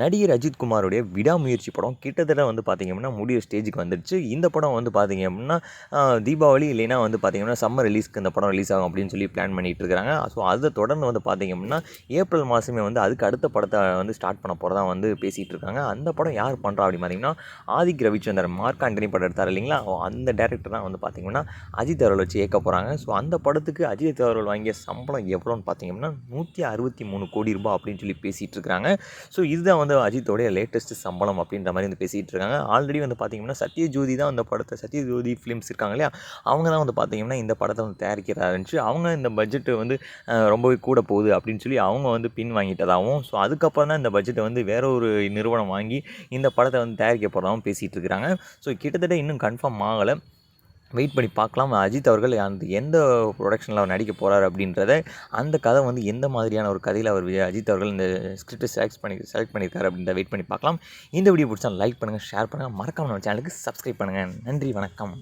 நடிகர் அஜித் குமாருடைய விடாமுயற்சி படம் கிட்டத்தட்ட வந்து பார்த்திங்க அப்படின்னா முடிய ஸ்டேஜுக்கு வந்துடுச்சு இந்த படம் வந்து பார்த்திங்க அப்படின்னா தீபாவளி இல்லைன்னா வந்து பார்த்திங்கன்னா சம்மர் ரிலீஸ்க்கு இந்த படம் ரிலீஸ் ஆகும் அப்படின்னு சொல்லி பிளான் பண்ணிகிட்டு இருக்காங்க. ஸோ அதை தொடர்ந்து வந்து பார்த்திங்க அப்படின்னா ஏப்ரல் மாதமே வந்து அதுக்கு அடுத்த படத்தை வந்து ஸ்டார்ட் பண்ண போகிறதா வந்து பேசிகிட்டு இருக்காங்க. அந்த படம் யார் பண்ணுறா அப்படின்னு பார்த்திங்கன்னா ஆதிக் ரவிச்சந்தர் மார்க் ஆண்டனி படம் எடுத்தார் இல்லைங்களா? அந்த டேரக்டர் தான் வந்து பார்த்திங்கன்னா அஜித் அவர்கள் வச்சு ஏற்க போகிறாங்க ஸோ அந்த படத்துக்கு அஜித் அவர்கள் வாங்கிய சம்பளம் எவ்வளோன்னு பார்த்தீங்கன்னா நூற்றி அறுபத்தி மூணு கோடி ரூபாய் அப்படின்னு சொல்லி பேசிகிட்டு இருக்காங்க. ஸோ இதுதான் வந்து அஜித்தோடைய லேட்டஸ்ட் சம்பளம் அப்படின்ற மாதிரி வந்து பேசிகிட்டு இருக்காங்க. ஆல்ரெடி வந்து பார்த்திங்கன்னா சத்யஜோதி தான் அந்த படத்தை சத்யஜோதி ஃபிலிம்ஸ் இருக்காங்க இல்லையா? அவங்க தான் வந்து பார்த்திங்கன்னா இந்த படத்தை வந்து தயாரிக்கிறாருந்துச்சு அவங்க இந்த பட்ஜெட்டு வந்து ரொம்பவே கூட போகுது அப்படின்னு சொல்லி அவங்க வந்து பின் வாங்கிட்டதாகவும் ஸோ அதுக்கப்புறம் தான் இந்த பட்ஜெட்டை வந்து வேற ஒரு நிறுவனம் வாங்கி இந்த படத்தை வந்து தயாரிக்க போகிறதாகவும் பேசிகிட்டு இருக்கிறாங்க. ஸோ கிட்டத்தட்ட இன்னும் கன்ஃபார்ம் ஆகலை. வெயிட் பண்ணி பார்க்கலாம். அஜித் அவர்கள் அந்த எந்த ப்ரொடக்ஷனில் அவர் நடிக்க போகிறார் அப்படின்றத அந்த கதை வந்து எந்த மாதிரியான ஒரு கதையில் அவர் அஜித் அவர்கள் இந்த ஸ்கிரிப்டை செலக்ட் பண்ணி செலக்ட் பண்ணியிருக்காரு அப்படின்றத வெயிட் பண்ணி பார்க்கலாம். இந்த வீடியோ பிடிச்சா லைக் பண்ணுங்கள் ஷேர் பண்ணுங்கள் மறக்காமல் நம்ம சேனலுக்கு சப்ஸ்கிரைப் பண்ணுங்கள் நன்றி வணக்கம்.